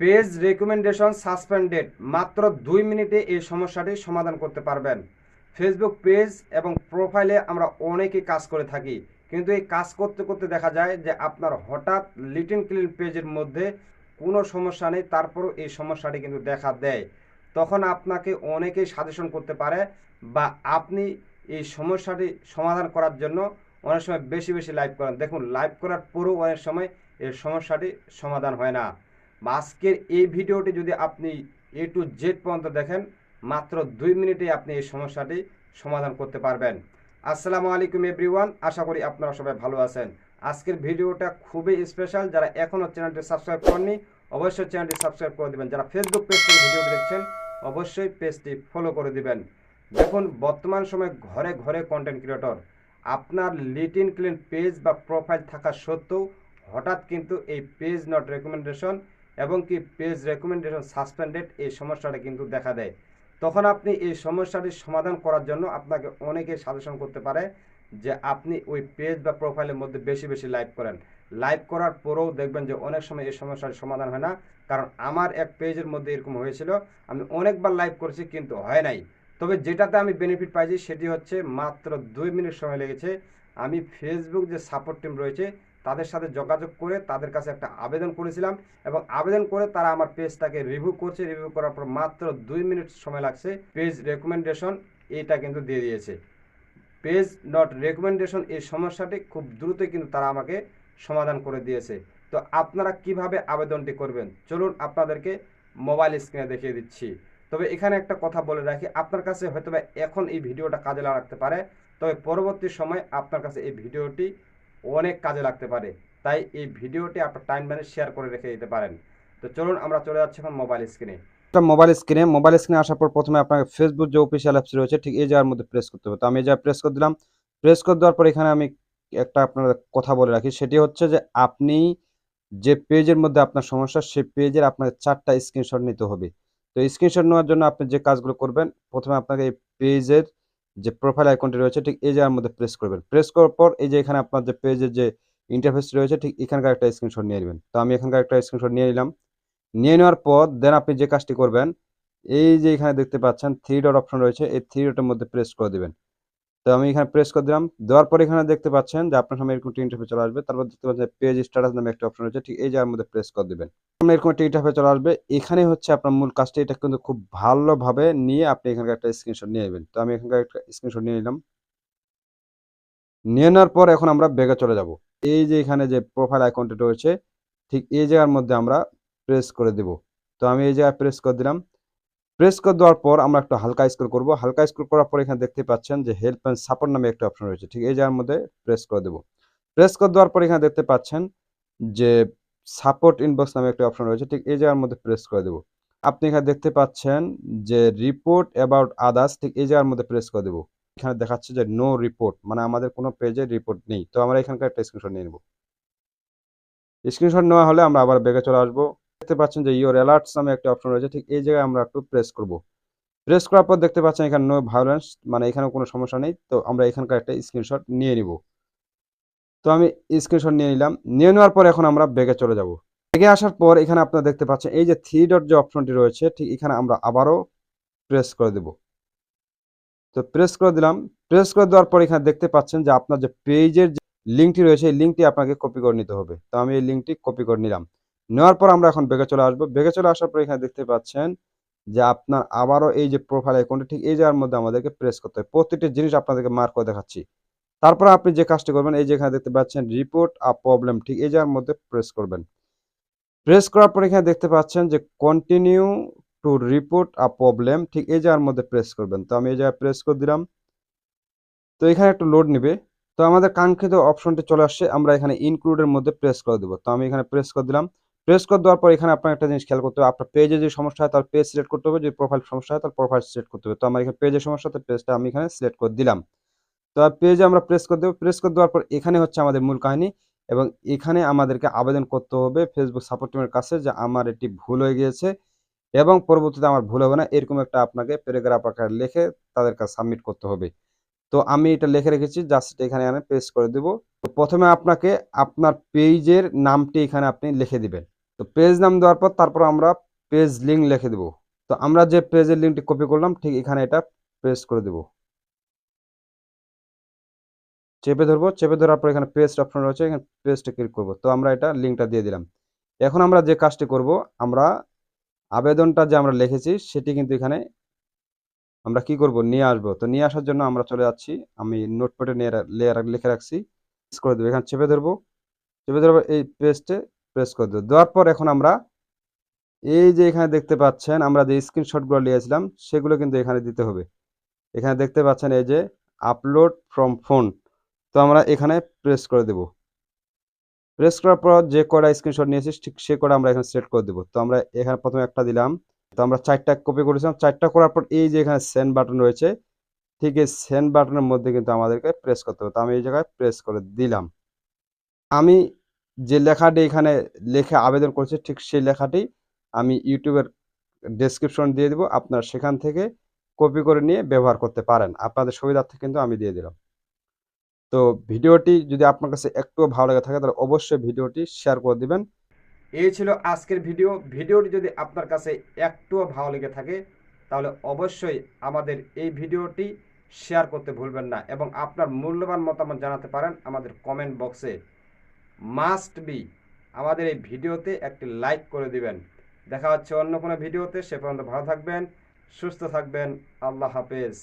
Page recommendation suspended. মাত্র দুই মিনিটে এই সমস্যাটি সমাধান করতে পারবেন। ফেসবুক পেজ এবং প্রোফাইলে আমরা অনেকেই কাজ করে থাকি, কিন্তু এই কাজ করতে করতে দেখা যায় যে আপনার হঠাৎ লিটিন ক্লিন পেজের মধ্যে কোনো সমস্যা নেই, তারপরও এই সমস্যাটি কিন্তু দেখা দেয়। তখন আপনাকে অনেকেই সাজেশন করতে পারে বা আপনি এই সমস্যাটি সমাধান করার জন্য অনেক সময় বেশি বেশি লাইভ করেন। দেখুন, লাইভ করার পরেও অনেক সময় এই সমস্যাটি সমাধান হয় না। আজকের এই ভিডিওটি যদি আপনি এ টু জেড পর্যন্ত দেখেন, মাত্র দুই মিনিটে আপনি এই সমস্যাটি সমাধান করতে পারবেন। আসসালামু আলাইকুম এভরিওয়ান, আশা করি আপনারা সবাই ভালো আছেন। আজকের ভিডিওটা খুবই স্পেশাল যারা এখনও চ্যানেলটি সাবস্ক্রাইব করেননি, অবশ্যই চ্যানেলটি সাবস্ক্রাইব করে দিবেন। যারা ফেসবুক পেজ থেকে ভিডিওটি দেখছেন, অবশ্যই পেজটি ফলো করে দিবেন। দেখুন, বর্তমান সময় ঘরে ঘরে কন্টেন্ট ক্রিয়েটর আপনার লিটিন ক্লিন পেজ বা প্রোফাইল থাকা সত্ত্বেও হঠাৎ কিন্তু এই পেজ নট রেকমেন্ডেশন এবং কি পেজ রেকমেন্ডেশন সাসপেন্ডেড এই সমস্যাটা কিন্তু দেখা দেয়। তখন আপনি এই সমস্যাটির সমাধান করার জন্য আপনাকে অনেকে সাজেশন করতে পারে যে আপনি ওই পেজ বা প্রোফাইলের মধ্যে বেশি বেশি লাইভ করেন। লাইভ করার পরেও দেখবেন যে অনেক সময় এই সমস্যার সমাধান হয় না। কারণ আমার এক পেজের মধ্যে এরকম হয়েছিল, আমি অনেকবার লাইভ করেছি কিন্তু হয় নাই। তবে যেটাতে আমি বেনিফিট পাইছি সেটি হচ্ছে মাত্র দুই মিনিট সময় লেগেছে। আমি ফেসবুক যে সাপোর্ট টিম রয়েছে তাদের সাথে যোগাযোগ করে তাদের কাছে একটা আবেদন করেছিলাম এবং আবেদন করে তারা আমার পেজটাকে রিভিউ করছে রিভিউ করার পর মাত্র দুই মিনিট সময় লাগছে পেজ রেকমেন্ডেশন এটা কিন্তু দিয়ে দিয়েছে। পেজ নট রেকমেন্ডেশন এই সমস্যাটি খুব দ্রুতই কিন্তু তারা আমাকে সমাধান করে দিয়েছে। তো আপনারা কীভাবে আবেদনটি করবেন? চলুন আপনাদেরকে মোবাইল স্ক্রিনে দেখিয়ে দিচ্ছি। তবে এখানে একটা কথা বলে রাখি, আপনার কাছে হয়তো এখন এই ভিডিওটা কাজে লাগাতে পারে, তবে পরবর্তী সময় আপনার কাছে এই ভিডিওটি অনেক কাজে লাগতে পারে। তাই এই ভিডিওটি আপনার টাইম লাইনে শেয়ার করে রেখে দিতে পারেন। তো চলুন আমরা চলে যাচ্ছি এখন মোবাইল স্ক্রিনে মোবাইল স্ক্রিনে মোবাইল স্ক্রিনে আসার পর প্রথমে আপনাকে ফেসবুক যে অফিসিয়াল অ্যাপস রয়েছে, ঠিক এই জায়গার মধ্যে প্রেস করতে হবে। তো আমি এই জায়গায় প্রেস করে দিলাম। প্রেস করে দেওয়ার পর এখানে আমি একটা আপনার কথা বলে রাখি। সেটি হচ্ছে যে আপনি যে পেজের মধ্যে আপনার সমস্যা সেই পেজের আপনাকে চারটা স্ক্রিনশট নিতে হবে। তো স্ক্রিনশট নেওয়ার জন্য আপনি যে কাজগুলো করবেন, প্রথমে আপনাকে এই পেজের যে প্রোফাইল আইকনটি রয়েছে, ঠিক এই জায়গার মধ্যে প্রেস করবেন। প্রেস করার পর এই যে এখানে আপনার যে পেজের যে ইন্টারফেস রয়েছে, ঠিক এখানকার একটা স্ক্রিনশট নিয়ে নেবেন। তো আমি এখানকার একটা স্ক্রিনশট নিয়ে নিলাম। নিয়ে নেওয়ার পর দেন আপনি যে কাজটি করবেন, এই যে এখানে দেখতে পাচ্ছেন থ্রি ডট অপশন রয়েছে। এই থ্রি ডটের মধ্যে প্রেস করে দিবেন। তো আমি এখানে প্রেস করে দিলাম। দেওয়ার পর এখানে দেখতে পাচ্ছেন যে আপনার সামনে এরকম ইন্টারফেস চলে আসবে। তারপর দেখতে পাচ্ছেন পেজ স্ট্যাটাস নামে একটা অপশন রয়েছে। ঠিক এই জায়গার মধ্যে প্রেস করে দিবেন। এরকম একটা ইন্টারফেস চলে আসবে। এখানে হচ্ছে আপনার মূল কাজটা, এটা কিন্তু খুব ভালোভাবে নিয়ে আপনি এখানকার একটা স্ক্রিনশট নিয়ে নেবেন। তো আমি এখানকার একটা স্ক্রিনশট নিয়ে নিলাম। নিয়ে নেওয়ার পর এখন আমরা ব্যাগে চলে যাব। এই যে এখানে যে প্রোফাইল আইকনটা রয়েছে, ঠিক এই জায়গার মধ্যে আমরা প্রেস করে দেব। তো আমি এই জায়গায় প্রেস করে দিলাম। প্রেস করে দেওয়ার পর আমরা একটু হালকা স্ক্রল করব। হালকা স্ক্রল করার পর এখানে দেখতে পাচ্ছেন যে হেল্প অ্যান্ড সাপোর্ট নামে একটা অপশন রয়েছে। ঠিক এই জায়গার মধ্যে প্রেস করে দেব। প্রেস করে দেওয়ার পর এখানে দেখতে পাচ্ছেন যে সাপোর্ট ইনবক্স নামে একটা অপশন রয়েছে। ঠিক এই জায়গার মধ্যে প্রেস করে দেব। আপনি এখানে দেখতে পাচ্ছেন যে রিপোর্ট অ্যাবাউট আদার্স ঠিক এই জায়গার মধ্যে প্রেস করে দেব। এখানে দেখাচ্ছে যে নো রিপোর্ট মানে আমাদের কোনো পেজে রিপোর্ট নেই। তো আমরা এখানকার একটা স্ক্রিনশট নিয়ে নেব। স্ক্রিনশট নেওয়া হলে আমরা আবার বেগে চলে আসব। দেখতে পাচ্ছেন যে ইওর অ্যালার্টস নামে একটা অপশন রয়েছে, ঠিক এই জায়গায় আমরা একটু প্রেস করব। প্রেস করার পর দেখতে পাচ্ছেন এখানে নো ভায়োলেন্স মানে এখানে কোনো সমস্যা নেই, তো আমরা এখানকার একটা স্ক্রিনশট নিয়ে নিব। তো আমি স্ক্রিনশট নিয়ে নিলাম, নিয়ে নেওয়ার পর এখন আমরা ব্যাগে চলে যাব। ব্যাগে আসার পর এখানে আপনারা দেখতে পাচ্ছেন, এই যে থ্রি ডট যে অপশনটি রয়েছে, ঠিক এখানে আমরা আবারও প্রেস করে দেব। তো প্রেস করে দিলাম প্রেস করে দেওয়ার পর এখানে দেখতে পাচ্ছেন যে আপনার যে পেজের লিঙ্কটি রয়েছে, এই লিঙ্কটি আপনাকে কপি করে নিতে হবে। তো আমি এই লিঙ্কটি কপি করে নিলাম। নেওয়ার পর আমরা এখন বেগে চলে আসব। বেগে চলে আসার পর এখানে দেখতে পাচ্ছেন যে আপনার আবারও এই যে প্রোফাইল আইকনটা ঠিক এই জায়গার মধ্যে আমাদেরকে প্রেস করতে হবে। প্রত্যেকটি জিনিস আপনাদেরকে মার্ক করে দেখাচ্ছি। তারপর আপনি যে কাজটি করবেন, এই যে এখানে দেখতে পাচ্ছেন রিপোর্ট আ প্রবলেম ঠিক এই জায়গার মধ্যে প্রেস করবেন। প্রেস করার পর এখানে দেখতে পাচ্ছেন যে continue to report a problem ঠিক এই জায়গার মধ্যে প্রেস করবেন। তো আমি এই জায়গায় প্রেস করে দিলাম। তো এখানে একটু লোড নিবে। তো আমাদের কাঙ্ক্ষিত অপশনটি চলে আসছে, আমরা এখানে ইনক্লুডের মধ্যে প্রেস করে দেবো। তো আমি এখানে প্রেস করে দিলাম। প্রেস করে দেওয়ার পর এখানে আপনার একটা জিনিস খেয়াল করতে হবে। আপনার পেজে যে সমস্যা হয়, তার পেজ সিলেক্ট করতে হবে। যদি প্রোফাইল সমস্যা হয়, তার প্রোফাইল সিলেক্ট করতে হবে। তো আমার এখানে পেজের সমস্যা, তো পেজটা আমি এখানে সিলেক্ট করে দিলাম। তো পেজে আমরা প্রেস করে দেবো। প্রেস করে দেওয়ার পর এখানে হচ্ছে আমাদের মূল কাহিনী এবং এখানে আমাদেরকে আবেদন করতে হবে ফেসবুক সাপোর্ট টিমের কাছে যে আমার এটি ভুল হয়ে গিয়েছে এবং পরবর্তীতে আমার ভুল হবে না। এরকম একটা আপনাকে প্যারাগ্রাফ আকারে লিখে তাদের কাছে সাবমিট করতে হবে। তো আমি এটা লিখে রেখেছি জাস্ট এখানে আমি পেস্ট করে দেব। তো প্রথমে আপনাকে আপনার পেজের নামটি এখানে আপনি লিখে দিবেন। তো পেজ নাম দেওয়ার পর তারপর আমরা পেজ লিঙ্ক লিখে দেব। তো আমরা যে পেজের লিঙ্কটি কপি করলাম, ঠিক এখানে এটা পেস্ট করে দেব। চেপে ধরবো, চেপে ধরার পর এখানে পেস্ট অপশন রয়েছে, এখানে পেস্টে ক্লিক করব। তো আমরা এটা লিঙ্কটা দিয়ে দিলাম। এখন আমরা যে কাজটি করব, আমরা আবেদনটা যে আমরা লিখেছি, সেটি কিন্তু এখানে আমরা কি করব, নিয়ে আসব। তো নিয়ে আসার জন্য আমরা চলে যাচ্ছি, আমি নোটপ্যাডে নিয়ে লিখে রাখছি করে দেবো। এখানে চেপে ধরবো চেপে ধরবো এই পেস্টে প্রেস করে দেবো দেওয়ার পর এখন আমরা এই যে এখানে দেখতে পাচ্ছেন, আমরা যে স্ক্রিনশটগুলো নিয়েছিলাম, সেগুলো কিন্তু এখানে দিতে হবে। এখানে দেখতে পাচ্ছেন এই যে আপলোড ফ্রম ফোন তো আমরা এখানে প্রেস করে দেব। প্রেস করার পর যে কটা স্ক্রিনশট নিয়েছি, ঠিক সে কটা আমরা এখানে সেট করে দেবো। তো আমরা এখানে প্রথমে একটা দিলাম। তো আমরা চারটা কপি করেছিলাম। চারটা করার পর এই যে এখানে সেন্ড বাটন রয়েছে, ঠিক এই সেন্ড বাটনের মধ্যে কিন্তু আমাদেরকে প্রেস করতে হবে। তো আমি এই জায়গায় প্রেস করে দিলাম। আমি যে লেখাটি এখানে লেখে আবেদন করছি, ঠিক সেই লেখাটি আমি ইউটিউবের ডেসক্রিপশন দিয়ে দিব। আপনারা সেখান থেকে কপি করে নিয়ে ব্যবহার করতে পারেন। আপনাদের সুবিধার্থে কিন্তু আমি দিয়ে দিলাম। তো ভিডিওটি যদি আপনার কাছে একটুও ভালো লেগে থাকে, তাহলে অবশ্যই ভিডিওটি শেয়ার করে দিবেন। এই ছিল আজকের ভিডিও। ভিডিওটি যদি আপনার কাছে একটুও ভালো লেগে থাকে, তাহলে অবশ্যই আমাদের এই ভিডিওটি শেয়ার করতে ভুলবেন না এবং আপনার মূল্যবান মতামত জানাতে পারেন আমাদের কমেন্ট বক্সে মাস্ট বি আমাদের এই ভিডিওতে একটি লাইক করে দিবেন। দেখা হচ্ছে অন্য কোনো ভিডিওতে, সে পর্যন্ত ভালো থাকবেন, সুস্থ থাকবেন, আল্লাহ হাফেজ।